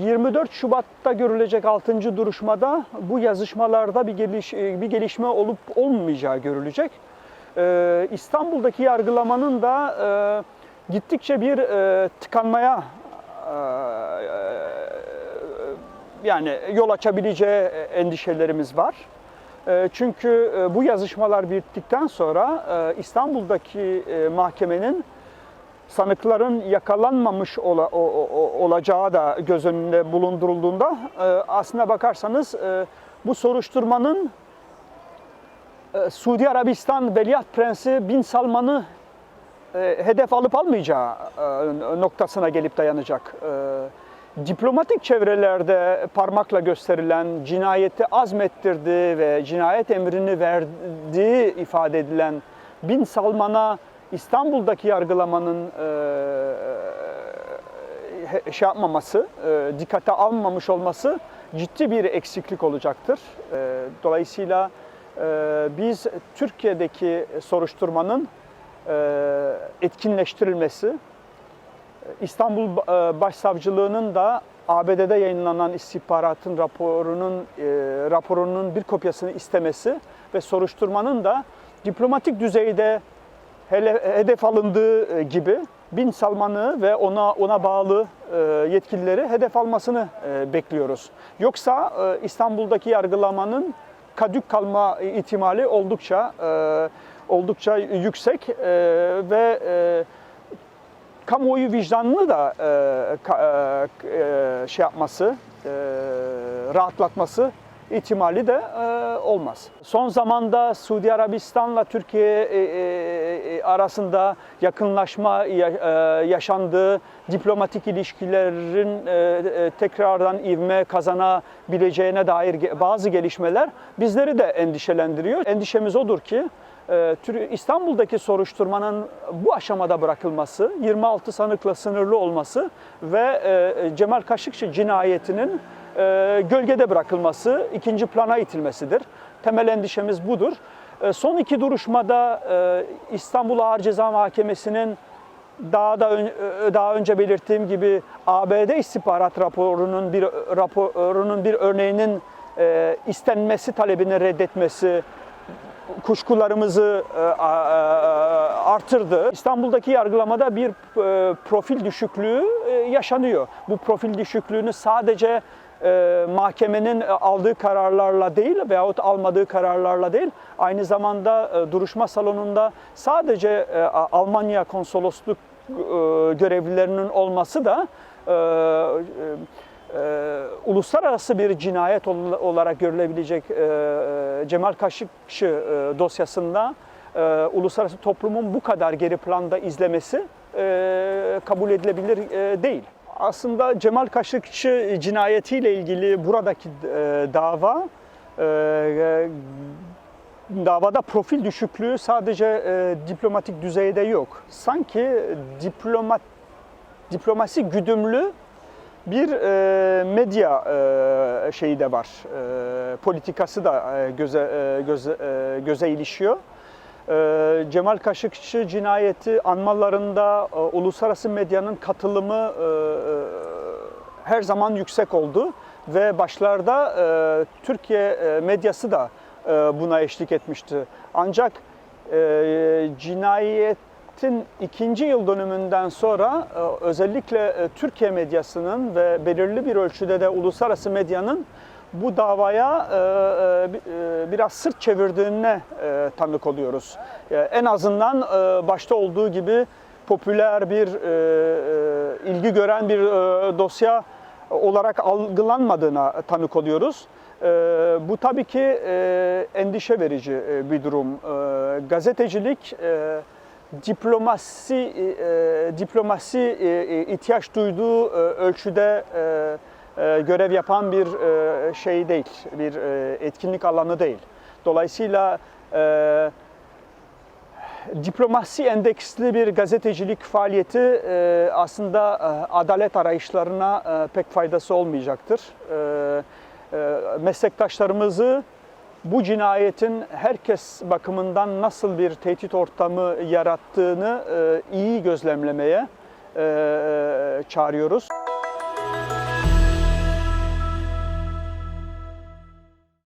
24 Şubat'ta görülecek 6. duruşmada bu yazışmalarda bir, geliş, bir gelişme olup olmayacağı görülecek. Ee, İstanbul'daki yargılamanın da e, gittikçe bir e, tıkanmaya e, yani yol açabileceği endişelerimiz var. E, Çünkü e, bu yazışmalar bittikten sonra e, İstanbul'daki e, mahkemenin sanıkların yakalanmamış ola- o- o- olacağı da göz önünde bulundurulduğunda e, aslına bakarsanız e, bu soruşturmanın e, Suudi Arabistan Veliaht Prensi Bin Salman'ı e, hedef alıp almayacağı e, noktasına gelip dayanacak. E, Diplomatik çevrelerde parmakla gösterilen cinayeti azmettirdiği ve cinayet emrini verdiği ifade edilen Bin Salman'a İstanbul'daki yargılamanın e, he- şey yapmaması, e, dikkate almamış olması ciddi bir eksiklik olacaktır. E, Dolayısıyla e, biz Türkiye'deki soruşturmanın e, etkinleştirilmesi, İstanbul e, Başsavcılığı'nın da ABD'de yayınlanan istihbaratın raporunun e, raporunun bir kopyasını istemesi ve soruşturmanın da diplomatik düzeyde hele, hedef alındığı e, gibi Bin Salman'ı ve ona ona bağlı e, yetkilileri hedef almasını e, bekliyoruz. Yoksa İstanbul'daki yargılamanın kadük kalma ihtimali oldukça oldukça yüksek ve kamuoyu vicdanını da şey yapması, rahatlatması ihtimali de olmaz. Son zamanda Suudi Arabistan'la Türkiye arasında yakınlaşma ya- e, yaşandığı, diplomatik ilişkilerin e, e, tekrardan ivme kazanabileceğine dair bazı gelişmeler bizleri de endişelendiriyor. Endişemiz odur ki e, İstanbul'daki soruşturmanın bu aşamada bırakılması, 26 sanıkla sınırlı olması ve e, Cemal Kaşıkçı cinayetinin e, gölgede bırakılması, ikinci plana itilmesidir. Temel endişemiz budur. E, Son iki duruşmada e, İstanbul Ağır Ceza Mahkemesi'nin daha da daha önce belirttiğim gibi ABD istihbarat raporunun bir raporunun bir örneğinin e, istenmesi talebini reddetmesi kuşkularımızı e, artırdı. İstanbul'daki yargılamada bir profil düşüklüğü yaşanıyor. Bu profil düşüklüğünü sadece e, mahkemenin e, aldığı kararlarla değil veyahut almadığı kararlarla değil, aynı zamanda e, duruşma salonunda sadece e, Almanya konsolosluk e, görevlilerinin olması da e, e, e, uluslararası bir cinayet ol- olarak görülebilecek e, e, Cemal Kaşıkçı e, dosyasında e, uluslararası toplumun bu kadar geri planda izlemesi e, kabul edilebilir e, değil. Aslında Cemal Kaşıkçı cinayetiyle ilgili buradaki e, dava e, e, davada profil düşüklüğü sadece diplomatik düzeyde yok. Sanki diplomat diplomasi güdümlü bir e, medya e, şeyi de var, e, politikası da e, göze e, göze e, göze ilişiyor. E, Cemal Kaşıkçı cinayeti anmalarında e, uluslararası medyanın katılımı e, e, her zaman yüksek oldu ve başlarda Türkiye medyası da buna eşlik etmişti. Ancak cinayetin ikinci yıl dönümünden sonra özellikle Türkiye medyasının ve belirli bir ölçüde de uluslararası medyanın bu davaya e, e, e, biraz sırt çevirdiğine tanık oluyoruz. En azından başta olduğu gibi popüler bir ilgi gören bir dosya olarak algılanmadığına tanık oluyoruz. Bu tabii ki endişe verici bir durum. Gazetecilik diplomasi diplomasi ihtiyaç duyduğu ölçüde görev yapan bir e, şey değil, bir e, etkinlik alanı değil. Dolayısıyla e, diplomasi endeksli bir gazetecilik faaliyeti e, aslında e, adalet arayışlarına e, pek faydası olmayacaktır. E, e, meslektaşlarımızı bu cinayetin herkes bakımından nasıl bir tehdit ortamı yarattığını e, iyi gözlemlemeye e, çağırıyoruz.